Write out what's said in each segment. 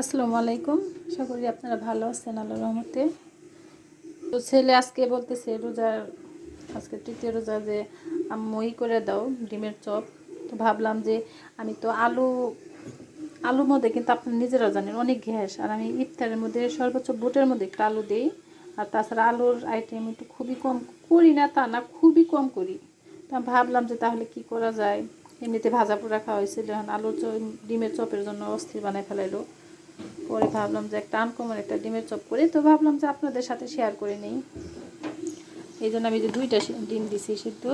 আসসালামু আলাইকুম। আশা করি আপনারা ভালো আছেন আল্লাহ রহমতে। তো ছেলে আজকে বলতেছে, রোজার, আজকে তৃতীয় রোজা যে মই করে দাও, ডিমের চপ। তো ভাবলাম যে আমি তো আলু, আলুর মধ্যে কিন্তু আপনারা নিজেরাও জানেন অনেক গ্যাস। আর আমি ইফতারের মধ্যে সর্বোচ্চ বুটের মধ্যে একটু আলু দিই। আর তাছাড়া আলুর আইটেম একটু খুবই কম করি না, তা না, খুবই কম করি। তো ভাবলাম যে তাহলে কি করা যায়? এমনিতে ভাজা পোড়া খাওয়া হয়েছিল আলুর ডিমের চপের জন্য অস্থির বানাই ফেলাইলো। পরে ভাবলাম যে একটা আনকমন একটা ডিমের চপ করি, তো ভাবলাম যে আপনাদের সাথে শেয়ার করে নিই। এই জন্য আমি যে দুইটা ডিম দিছি সিদ্ধ।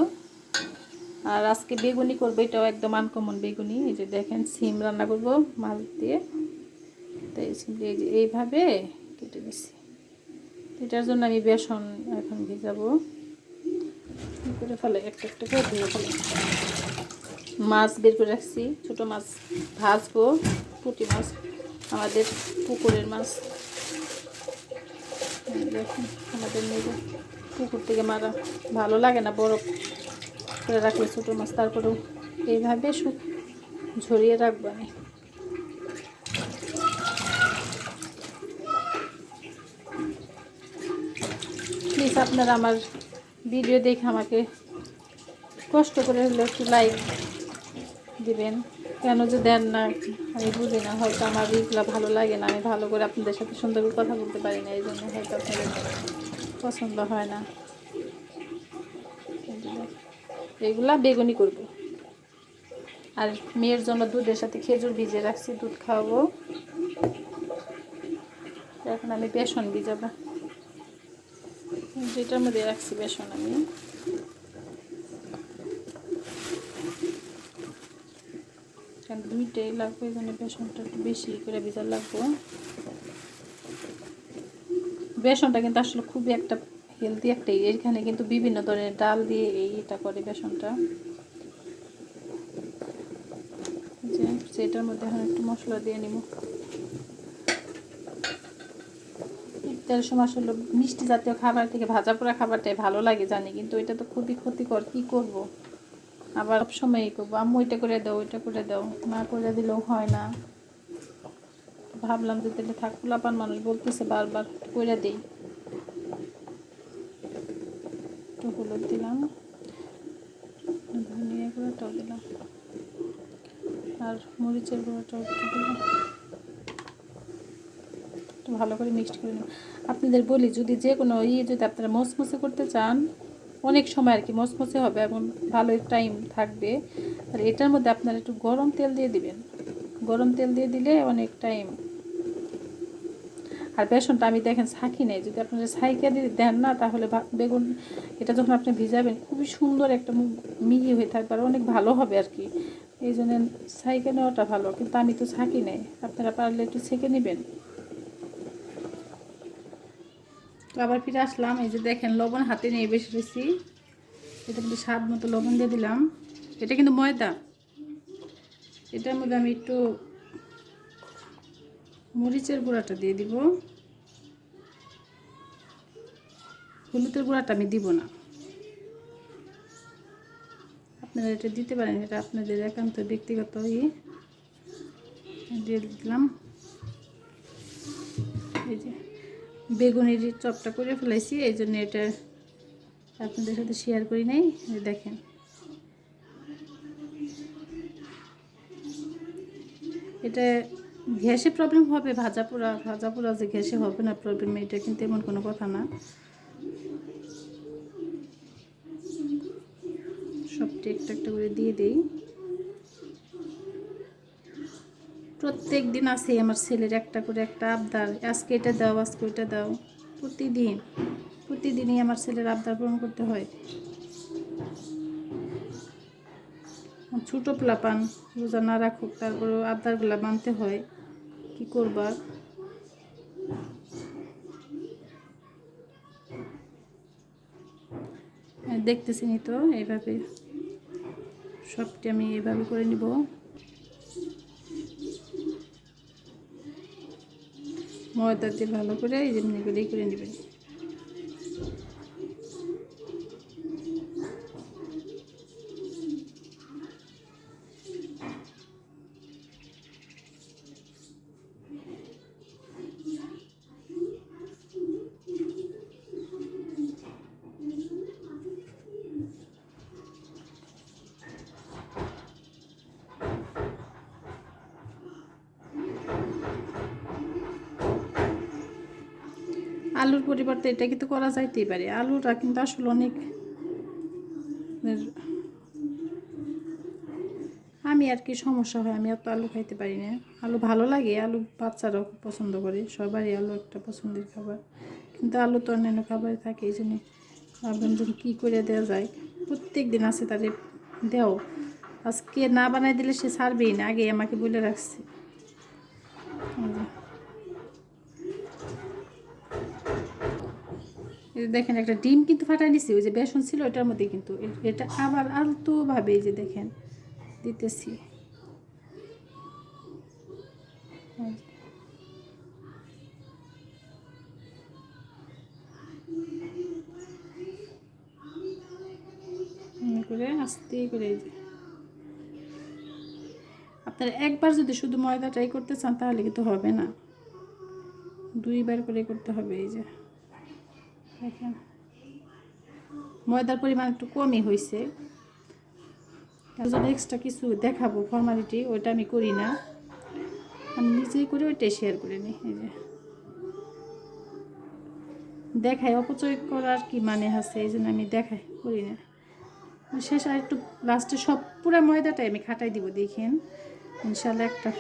আর আজকে বেগুনি করব, এটাও একদম আনকমন বেগুনি। এই যে দেখেন, সিম রান্না করব মাছ দিয়ে। তো এই সিম এই যে এইভাবে কেটে দিছি এটার জন্য আমি বেসন এখন ভিজাবো। করে ফেলে? একটা একটা করে ধুয়ে ফেলে। মাছ বের করে রাখছি। ছোটো মাছ ভাজবো, পুঁটি মাছ। আমাদের পুকুরের মাছ। দেখুন, আমাদের নিজে পুকুর থেকে মারা ভালো লাগে না বরফ করে রাখলে ছোটো মাছ, তারপরেও এইভাবে সু ঝরিয়ে রাখব আমি। প্লিজ আপনারা আমার ভিডিও দেখে আমাকে কষ্ট করে হলে একটু লাইক দিবেন। কেন যে দেন না, আমি বুঝি না, হয়তো আমার এগুলো ভালো লাগে না, আমি ভালো করে আপনাদের সাথে সুন্দর করে কথা বলতে পারি না এই জন্য হয়তো আপনাদের পছন্দ হয় না। এগুলা বেগুনি করব। আর মেয়ের জন্য দুধের সাথে খেজুর ভিজে রাখছি, দুধ খাওয়াবো। এখন আমি বেসন ভিজাবো। যেটার মধ্যে রাখছি বেসন আমি। কারণ দুইটাই লাগবে জন্য বেসনটা একটু বেশি করে ভিজা লাগবো। বেসনটা কিন্তু আসলে খুবই একটা হেলদি একটা এখানে কিন্তু বিভিন্ন ধরনের ডাল দিয়ে এই এটা করে বেসনটা। সেটার মধ্যে এখন একটু মশলা দিয়ে নিব। ইফতারের সময় আসলে মিষ্টি জাতীয় খাবার থেকে ভাজা পোড়া খাবারটাই ভালো লাগে জানি, কিন্তু এটা তো খুবই ক্ষতিকর, কি করব? আবার সব সময়ই করব, আম্মু এটা করে দাও, ওইটা করে দাও, না করে দিলেও হয় না। ভাবলাম যে তাহলে থাক, পোলাপান মানুষ বলতেছে বারবার করে দিই। একটু হলুদ দিলাম, ধনিয়া গুঁড়োটাও দিলাম, আর মরিচের গুঁড়োটাও একটু দিলাম। ভালো করে মিক্সড করে নিন আপনাদের বলি, যদি যে কোনো ইয়ে যদি আপনারা মচমচে করতে চান অনেক সময় আর কি মচমচে হবে এবং ভালো টাইম থাকবে। আর এটার মধ্যে আপনারা একটু গরম তেল দিয়ে দিবেন। গরম তেল দিয়ে দিলে অনেক টাইম আর বেসনটা আমি দেখেন ছাঁকি নেই, যদি আপনারা ছাইকে দিয়ে দেন না, তাহলে বেগুন, এটা যখন আপনি ভিজাবেন, খুবই সুন্দর একটা মিহি হয়ে থাকবে আর অনেক ভালো হবে আর কি। এই জন্য ছাইকে নেওয়াটা ভালো, কিন্তু আমি তো ছাঁকি নেই। আপনারা পারলে একটু ছেঁকে নেবেন। তো আবার ফিরে আসলাম। এই যে দেখেন, লবণ হাতে নিয়ে বেশি বেশি এটা কিন্তু স্বাদ মতো লবণ দিয়ে দিলাম। এটা কিন্তু ময়দা। এটার মধ্যে আমি একটু মরিচের গুঁড়াটা দিয়ে দিব। হলুদের গুঁড়াটা আমি দিব না। আপনারা এটা দিতে পারেন, এটা আপনাদের একান্ত ব্যক্তিগত ইয়ে দিয়ে দিলাম। এই যে বেগুনের চপটা করে ফেলাইছি, এই জন্য এটা আপনাদের সাথে শেয়ার করি নাই দেখেন। এটা গ্যাসে প্রবলেম হবে, ভাজা পোড়া ভাজা পোড়া যে গ্যাসে হবে না প্রবলেম এটা কিন্তু এমন কোনো কথা না। সবটি একটা একটা করে দিয়ে দেই। প্রত্যেক দিন আছে আমার ছেলের একটা করে একটা আবদার। আজকে এটা দাও, আজকে ওইটা দাও। প্রতিদিন, প্রতিদিনই আমার ছেলের আবদার পূরণ করতে হয়। ছোটো পোলাপান রোজা না রাখুক, তারপরেও আবদারগুলা মানতে হয়। কি করবা? দেখতেছিনি তো, এইভাবে। সবটি আমি এইভাবে করে নিব। ময়দা দিয়ে ভালো করে এই যেমনি করেই করে নেবেন। আলুর পরিবর্তে এটা কিন্তু করা যাইতেই পারে। আলুটা কিন্তু আসলে অনেক আমি আর কি সমস্যা হয়, আমি এত আলু খাইতে পারি না। আলু ভালো লাগে, আলু বাচ্চারাও খুব পছন্দ করে, সবারই আলু একটা পছন্দের খাবার। কিন্তু আলু তো অন্যান্য খাবারে থাকে, এই জন্য ভাবলাম যে কী করে দেওয়া যায়। প্রত্যেক দিন আছে তারে দেও। আজকে না বানাই দিলে সে ছাড়বেই না আগে আমাকে বলে রাখছে এই যে। এই যে দেখেন একটা ডিম কিন্তু ফাটাই নিছি ওই যে বেসন ছিল ওটার মধ্যে কিন্তু এটা আবার আলতোভাবে এই যে দেখেন দিতেছি। করে আস্তে করে আপনারা একবার যদি শুধু ময়দা ট্রাই করতে চান, তাহলে কিন্তু হবে না। দুইবার করে করতে হবে এই যে। ময়দার পরিমাণ একটু কমই হয়েছে এক্সট্রা কিছু দেখাবো ফর্মালিটি ওইটা আমি করি না। আমি নিজেই করে, ওইটাই শেয়ার করে নিই, এই যে। দেখাই, অপচয় করার কি মানে আছে, এই জন্য আমি দেখাই, করি না। শেষ আর একটু লাস্টে সব, পুরো ময়দাটাই আমি খাটাই দিব, দেখেন। ইনশাল্লাহ একটা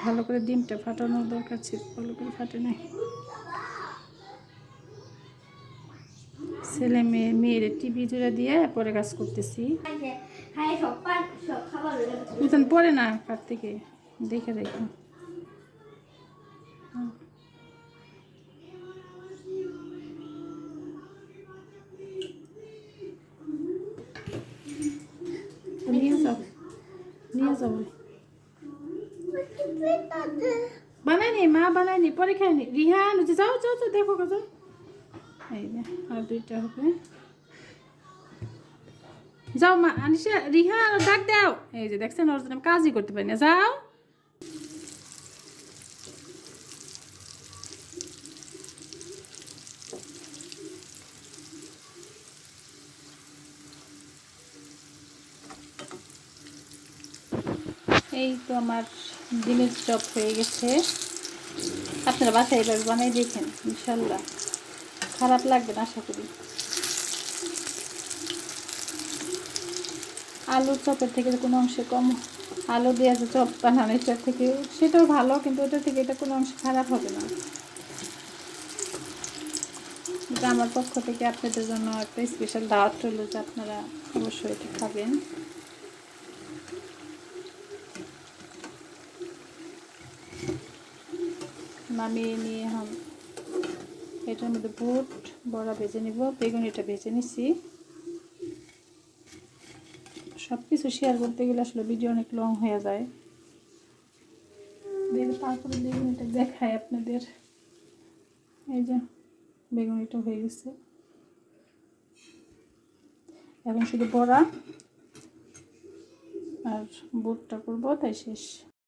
ভালো করে ডিমটা ফাটানোর দরকার ছিল, ভালো করে ফাটে নাই। ছেলে মেয়ে মেয়ের টিভি জোড়া দিয়ে পরে কাজ করতেছি। হ্যাঁ সব পার সব খাবার হয়ে গেছে। বুঝলেন পরে না কার থেকে? দেখে দেখো। নিয়ে যাও। নিয়ে যাও। বানাইনি মা বানাইনি পরে খাইনি রিহান ওই যে যাও যাও যাও দেখো গো, যাও। এই যে। আর দুইটা হবে। যাও মা, আনিসা রিহান ডাক দাও। এই যে দেখছেন কাজই করতে পারি না। যাও। এই তো আমার ডিমের চপ হয়ে গেছে। আপনারা বাসায় এবার বানাই দেখেন, ইনশাল্লাহ। খারাপ লাগবে না, আশা করি। আলুর চপের থেকে কোনো অংশে কম। আলু দিয়ে আছে চপ বানানো এটার থেকে সেটাও ভালো, কিন্তু ওটার থেকে এটা কোনো অংশে খারাপ হবে না। এটা আমার পক্ষ থেকে আপনাদের জন্য একটা স্পেশাল দাওয়াত রইল যে আপনারা অবশ্যই এটা খাবেন। নামিয়ে নিয়ে হাম এটার মধ্যে বুট, বড়া ভেজে নিব বেগুনিটা ভেজে নিছি। সব কিছু শেয়ার করতে গেলে আসলে ভিডিও অনেক লং হয়ে যায়। তারপরে বেগুনিটা দেখায় আপনাদের। এই যে বেগুনিটা হয়ে গেছে। এখন শুধু বড়া আর বুটটা করব, তাই শেষ।